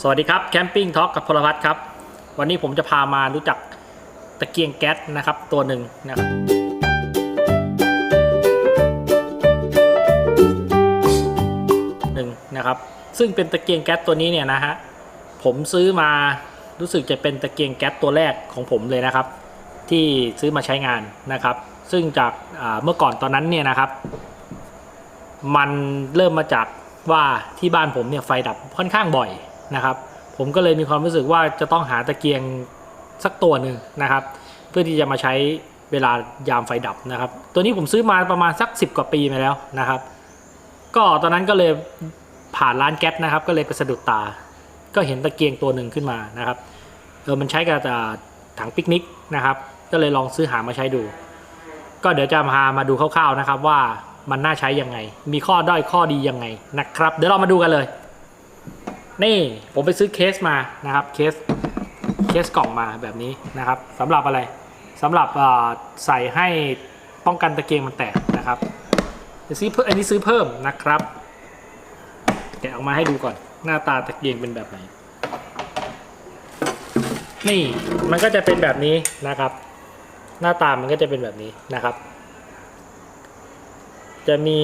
สวัสดีครับแคมปิ้งท็อกกับพลพัฒน์ครับ วันนี้ผมจะพามารู้จักตะเกียงแก๊สนะครับ ตัวหนึ่งนะครับหนึ่งนะครับ ซึ่งเป็นตะเกียงแก๊สตัวนี้เนี่ยนะฮะผมซื้อมารู้สึกจะเป็นตะเกียงแก๊สตัวแรกของผมเลยนะครับ ที่ซื้อมาใช้งานนะครับ ซึ่งจากาเมื่อก่อนตอนนั้นเนี่ยนะครับ มันเริ่มมาจากว่าที่บ้านผมเนี่ยไฟดับค่อนข้างบ่อย นะครับ ผมก็เลยมีความรู้สึกว่าจะต้องหาตะเกียงสักตัวหนึ่งนะครับ เพื่อที่จะมาใช้เวลายามไฟดับนะครับ ตัวนี้ผมซื้อมาประมาณสัก 10 กว่าปีมาแล้วนะครับ ก็ตอนนั้นก็เลยผ่านร้านแก๊สนะครับ ก็เลยไปสะดุดตา ก็เห็นตะเกียงตัวหนึ่งขึ้นมานะครับเออมันใช้กับถังปิกนิกนะครับ ก็เลยลองซื้อหามาใช้ดู ก็เดี๋ยวจะพามาดูคร่าวๆนะครับว่ามันน่าใช้ยังไง มีข้อด้อยข้อดียังไงนะครับ เดี๋ยวเรามาดูกันเลย นี่ผมไปซื้อเคสมานะครับเคสเคสกล่องมาแบบนี้นะครับสำหรับอะไรสำหรับใส่ให้ป้องกันตะเกียงมันแตกนะครับซื้อเพิ่มอันนี้ซื้อเพิ่มนะครับ แกะออกมาให้ดูก่อน หน้าตาตะเกียงเป็นแบบไหน นี่มันก็จะเป็นแบบนี้นะครับ หน้าตามันก็จะเป็นแบบนี้นะครับ จะมี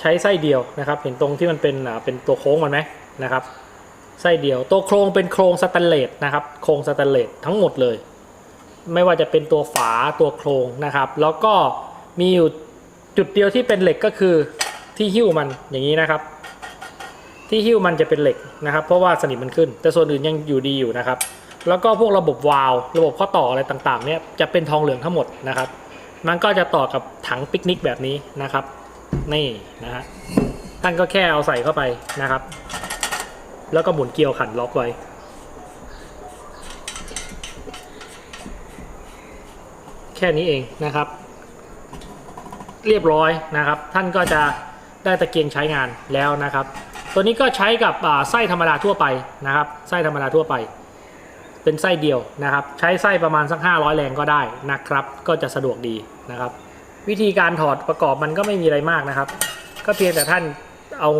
ใช้ไส้เดียวนะครับ เห็นตรงที่มันเป็นเป็นตัวโค้งมันไหมนะครับ ไส้เดียว ตัวโครงเป็นโครงสแตนเลสนะครับ โครงสแตนเลสทั้งหมดเลย ไม่ว่าจะเป็นตัวฝาตัวโครงนะครับ แล้วก็มีอยู่จุดเดียวที่เป็นเหล็กก็คือที่หิ้วมันอย่างนี้นะครับ ที่หิ้วมันจะเป็นเหล็กนะครับ เพราะว่าสนิมมันขึ้น แต่ส่วนอื่นยังอยู่ดีอยู่นะครับ แล้วก็พวกระบบวาล์วระบบข้อต่ออะไรต่างๆเนี่ยจะเป็นทองเหลืองทั้งหมดนะครับ มันก็จะต่อกับถังปิกนิกแบบนี้นะครับ นี่นะฮะท่านก็แค่เอาใส่เข้าไปนะครับ แล้วก็หมุนเกลียวขันล็อกไว้ แค่นี้เองนะครับ เรียบร้อยนะครับ ท่านก็จะได้ตะเกียงใช้งานแล้วนะครับ ตัวนี้ก็ใช้กับไส้ธรรมดาทั่วไปนะครับ ไส้ธรรมดาทั่วไป เป็นไส้เดียวนะครับ ใช้ไส้ประมาณสัก 500 แรงก็ได้นะครับ ก็จะสะดวกดีนะครับ วิธีการถอดประกอบมันก็ไม่มีอะไรมากนะครับ ก็เพียงแต่ท่านเอา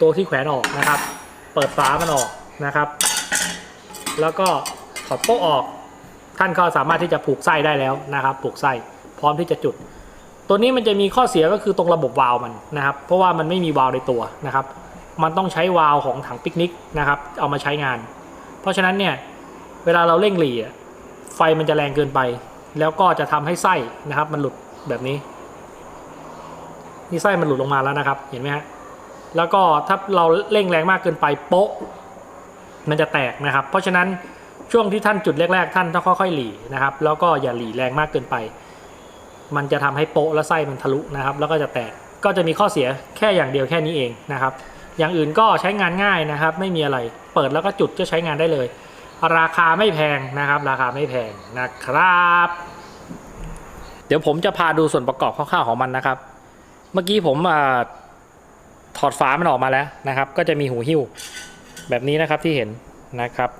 ตัวที่แขวนออกนะครับ เปิดฝามันออกนะครับ แล้วก็ถอดโป๊ะออก ท่านก็สามารถที่จะผูกไส้ได้แล้วนะครับ ผูกไส้พร้อมที่จะจุด ตัวนี้มันจะมีข้อเสียก็คือตรงระบบวาล์วมันนะครับ เพราะว่ามันไม่มีวาล์วในตัวนะครับ มันต้องใช้วาล์วของถังปิกนิกนะครับ เอามาใช้งาน เพราะฉะนั้นเนี่ยเวลาเราเร่งหลีอะไฟมันจะแรงเกินไป แล้วก็จะทำให้ไส้นะครับ มันหลุดแบบนี้นี่ไส้มันหลุดลงมาแล้วนะครับ เห็นไหมฮะ แล้วก็ถ้าเราเร่งแรงมากเกินไปโป๊ะ มันจะแตกนะครับ เพราะฉะนั้นช่วงที่ท่านจุดแรกๆ ท่านต้องค่อยๆหลีนะครับ แล้วก็อย่าหลีแรงมากเกินไป มันจะทำให้โป๊ะและไส้มันทะลุนะครับ แล้วก็จะแตกก็จะมีข้อเสียแค่อย่างเดียวแค่นี้เองนะครับ อย่างอื่นก็ใช้งานง่ายนะครับ ไม่มีอะไรเปิดแล้วก็จุดก็ใช้งานได้เลย ราคาไม่แพงนะครับ ราคาไม่แพงนะครับ เดี๋ยวผมจะพาดูส่วนประกอบคร่าวๆของมันนะครับ เมื่อกี้ผมอ่า ถอดฝามันออกมาแล้วนะครับ ก็จะมีหูหิ้วแบบนี้นะครับที่เห็นนะครับ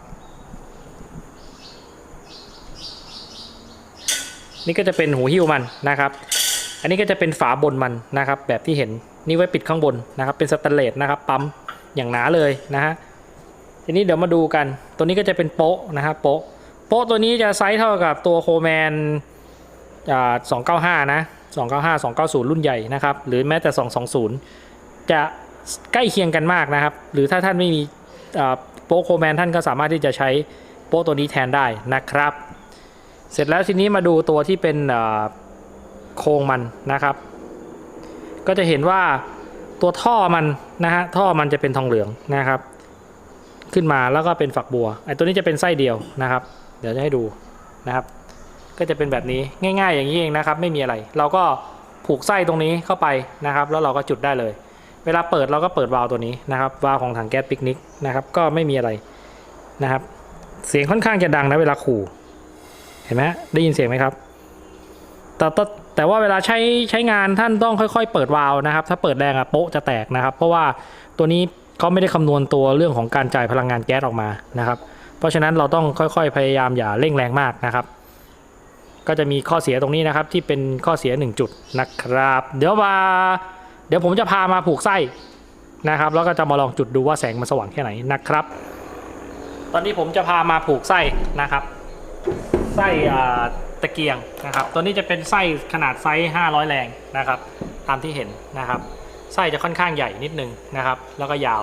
นี่ก็จะเป็นหูหิ้วมันนะครับ อันนี้ก็จะเป็นฝาบนมันนะครับ แบบที่เห็นนี่ไว้ปิดข้างบนนะครับ เป็นสแตนเลสนะครับปั๊มอย่างหนาเลยนะฮะทีนี้เดี๋ยวมาดูกัน ตัวนี้ก็จะเป็นโป๊ะนะครับโป๊ะโป๊ะตัวนี้จะไซส์เท่ากับตัวโคแมนอ่า295นะ295 290รุ่นใหญ่นะครับ หรือแม้แต่220 จะใกล้เคียงกันมากนะครับ หรือถ้าท่านไม่มีโป๊โคแมนท่านก็สามารถที่จะใช้โป๊ตัวนี้แทนได้นะครับ เสร็จแล้วทีนี้มาดูตัวที่เป็นโครงมันนะครับ ก็จะเห็นว่าตัวท่อมันนะฮะท่อมันจะเป็นทองเหลืองนะครับ ขึ้นมาแล้วก็เป็นฝักบัวไอ้ตัวนี้จะเป็นไส้เดียวนะครับ เดี๋ยวจะให้ดูนะครับ ก็จะเป็นแบบนี้ง่าย ๆ อย่างนี้เองนะครับ ไม่มีอะไร เราก็ผูกไส้ตรงนี้เข้าไปนะครับ แล้วเราก็จุดได้เลย เวลาเปิดเราก็เปิดวาล์วตัวนี้นะครับวาล์วของถังแก๊สปิกนิกนะครับก็ไม่มีอะไรนะครับ เสียงค่อนข้างจะดังนะเวลาขู่เห็นไหมได้ยินเสียงไหมครับแต่แต่แต่ว่าเวลาใช้ใช้งานท่านต้องค่อยๆ เปิดวาล์วนะครับ ถ้าเปิดแรงอะโป๊ะจะแตกนะครับ เพราะว่าตัวนี้เขาไม่ได้คำนวณตัวเรื่องของการจ่ายพลังงานแก๊สออกมานะครับ เพราะฉะนั้นเราต้องค่อยๆ พยายามอย่าเร่งแรงมากนะครับ ก็จะมีข้อเสียตรงนี้นะครับที่เป็นข้อเสียหนึ่งจุดนะครับ เดี๋ยวมา เดี๋ยวผมจะพามาผูกไส้นะครับ แล้วก็จะมาลองจุดดูว่าแสงมันสว่างแค่ไหนนะครับ ตอนนี้ผมจะพามาผูกไส้นะครับ ไส้ตะเกียงนะครับ ตัวนี้จะเป็นไส้ขนาดไซส์500 แรงนะครับ ตามที่เห็นนะครับ ไส้จะค่อนข้างใหญ่นิดนึงนะครับ แล้วก็ยาว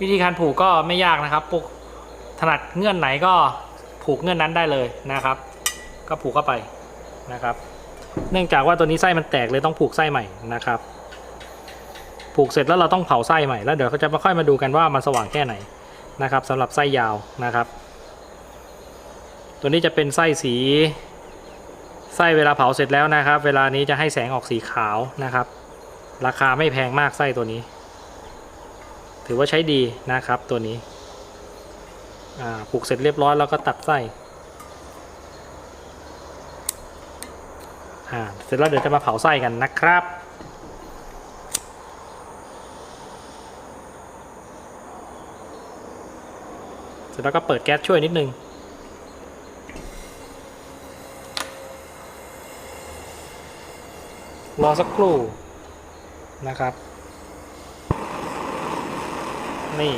วิธีการผูกก็ไม่ยากนะครับปุกถนัดเงื่อนไหนก็ผูกเงื่อนนั้นได้เลยนะครับ ก็ผูกเข้าไปนะครับ เนื่องจากว่าตัวนี้ไส้มันแตกเลยต้องผูกไส้ใหม่นะครับ ผูกเสร็จแล้วเราต้องเผาไส้ใหม่แล้วเดี๋ยวเขาจะมาค่อยมาดูกันว่ามันสว่างแค่ไหนนะครับสำหรับไส้ยาวนะครับ ตัวนี้จะเป็นไส้สีไส้เวลาเผาเสร็จแล้วนะครับ เวลานี้จะให้แสงออกสีขาวนะครับ ราคาไม่แพงมากไส้ตัวนี้ ถือว่าใช้ดีนะครับตัวนี้ผูกเสร็จเรียบร้อยแล้วก็ตัดไส้ อ่าเสร็จแล้วเดี๋ยวจะมาเผาไส้กันนะครับเสร็จแล้วก็เปิดแก๊สช่วยนิดนึงรอสักครู่นะครับ นี่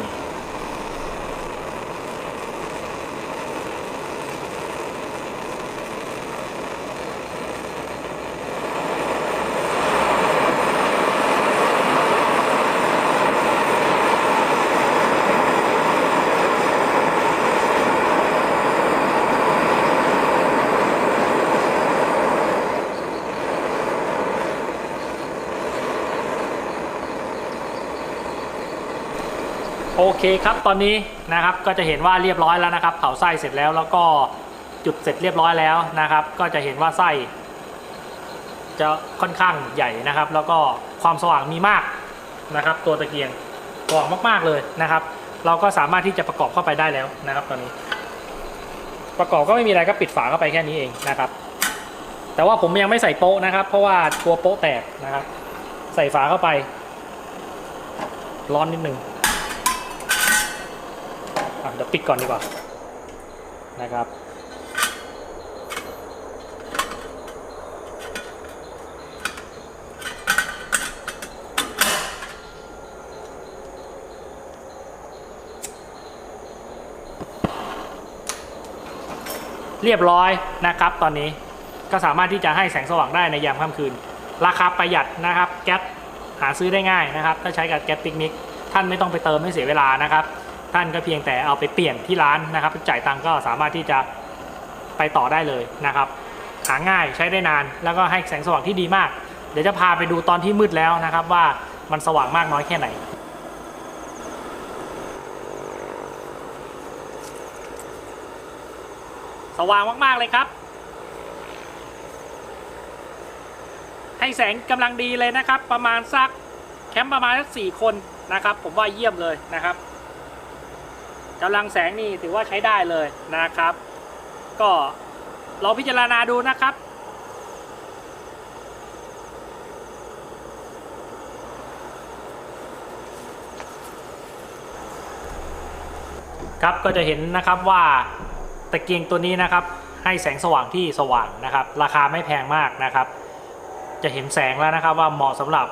โอเคครับตอนนี้นะครับก็จะเห็นว่าเรียบร้อยแล้วนะครับ เผาไส้เสร็จแล้วแล้วก็จุดเสร็จเรียบร้อยแล้วนะครับ ก็จะเห็นว่าไส้จะค่อนข้างใหญ่นะครับ แล้วก็ความสว่างมีมากนะครับ ตัวตะเกียงสว่างมากๆเลยนะครับ เราก็สามารถที่จะประกอบเข้าไปได้แล้วนะครับ ตอนนี้ ประกอบก็ไม่มีอะไรก็ปิดฝาเข้าไปแค่นี้เองนะครับ แต่ว่าผมยังไม่ใส่โป๊ะนะครับ เพราะว่ากลัวโป๊ะแตกนะครับ ใส่ฝาเข้าไป ร้อนนิดนึง ดี๋ยวปิดก่อนดีกว่านะครับ เรียบร้อยนะครับตอนนี้ก็สามารถที่จะให้แสงสว่างได้ในยามค่ำคืน ราคาประหยัดนะครับแก๊สหาซื้อได้ง่ายนะครับ ถ้าใช้กับแก๊สปิกนิกท่านไม่ต้องไปเติมไม่เสียเวลานะครับ ท่านก็เพียงแต่เอาไปเปลี่ยนที่ร้านนะครับจ่ายตังค์ก็สามารถที่จะไปต่อได้เลยนะครับ หาง่ายใช้ได้นาน แล้วก็ให้แสงสว่างที่ดีมาก เดี๋ยวจะพาไปดูตอนที่มืดแล้วนะครับ ว่ามันสว่างมากน้อยแค่ไหนสว่างมากๆเลยครับ ให้แสงกำลังดีเลยนะครับ ประมาณสักแคมป์ประมาณสักสี่คนนะครับ ผมว่าเยี่ยมเลยนะครับ กำลังแสงนี่ถือว่าใช้ได้เลยนะครับ ก็ลองพิจารณาดูนะครับครับก็จะเห็นนะครับว่าตะเกียงตัวนี้นะครับ ให้แสงสว่างที่สว่างนะครับ ราคาไม่แพงมากนะครับ จะเห็นแสงแล้วนะครับว่าเหมาะสำหรับ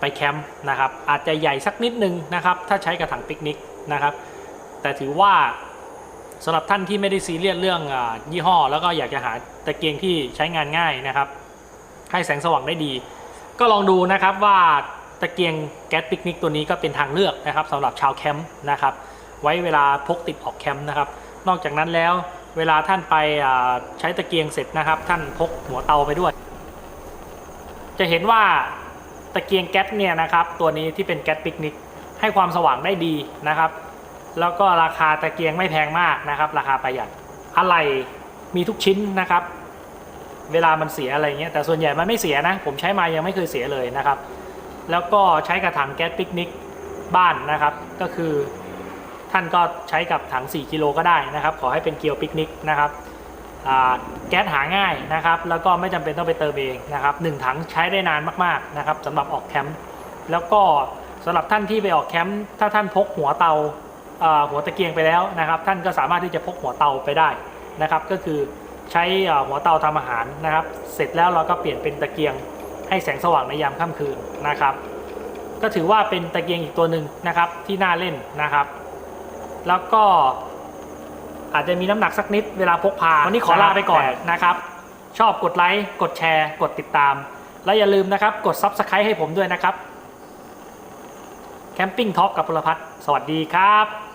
ไปแคมป์นะครับ อาจจะใหญ่สักนิดนึงนะครับ ถ้าใช้กระถางปิกนิกนะครับ แต่ถือว่าสำหรับท่านที่ไม่ได้ซีเรียสเรื่องอยี่ห้อ แล้วก็อยากจะหาตะเกียงที่ใช้งานง่ายนะครับ ให้แสงสว่างได้ดี ก็ลองดูนะครับว่าตะเกียงแก๊สปิกนิกตัวนี้ก็เป็นทางเลือกนะครับสำหรับชาวแคมป์นะครับ ไว้เวลาพกติดออกแคมป์นะครับ นอกจากนั้นแล้วเวลาท่านไปใช้ตะเกียงเสร็จนะครับ ท่านพกหัวเตาไปด้วย จะเห็นว่าตะเกียงแก๊สเนี่ยนะครับ ตัวนี้ที่เป็นแก๊สปิกนิกให้ความสว่างได้ดีนะครับ แล้วก็ราคาตะเกียงไม่แพงมากนะครับ ราคาประหยัดอะไรมีทุกชิ้นนะครับ เวลามันเสียอะไรเงี้ยแต่ส่วนใหญ่มันไม่เสียนะ ผมใช้มายังไม่เคยเสียเลยนะครับ แล้วก็ใช้กระถางแก๊สปิกนิกบ้านนะครับ ก็คือท่านก็ใช้กับถัง 4 กิโลก็ได้นะครับ ขอให้เป็นเกียวปิกนิกนะครับแก๊สหาง่ายนะครับ แล้วก็ไม่จำเป็นต้องไปเติมเองนะครับหนึ่งถังใช้ได้นานมากๆนะครับสำหรับออกแคมป์แล้วก็สำหรับท่านที่ไปออกแคมป์ถ้าท่านพกหัวเตา หัวตะเกียงไปแล้วนะครับ ท่านก็สามารถที่จะพกหัวเตาไปได้นะครับ ก็คือใช้หัวเตาทำอาหารนะครับ เสร็จแล้วเราก็เปลี่ยนเป็นตะเกียงให้แสงสว่างในยามค่ำคืนนะครับ ก็ถือว่าเป็นตะเกียงอีกตัวหนึ่งนะครับที่น่าเล่นนะครับ แล้วก็อาจจะมีน้ำหนักสักนิดเวลาพกพาวันนี้ขอลาไปก่อนนะครับ ชอบกดไลค์กดแชร์ กดติดตาม และอย่าลืมนะครับ กด Subscribe ให้ผมด้วยนะครับแคมปิ้งท็อกกับพลพัฒน์สวัสดีครับ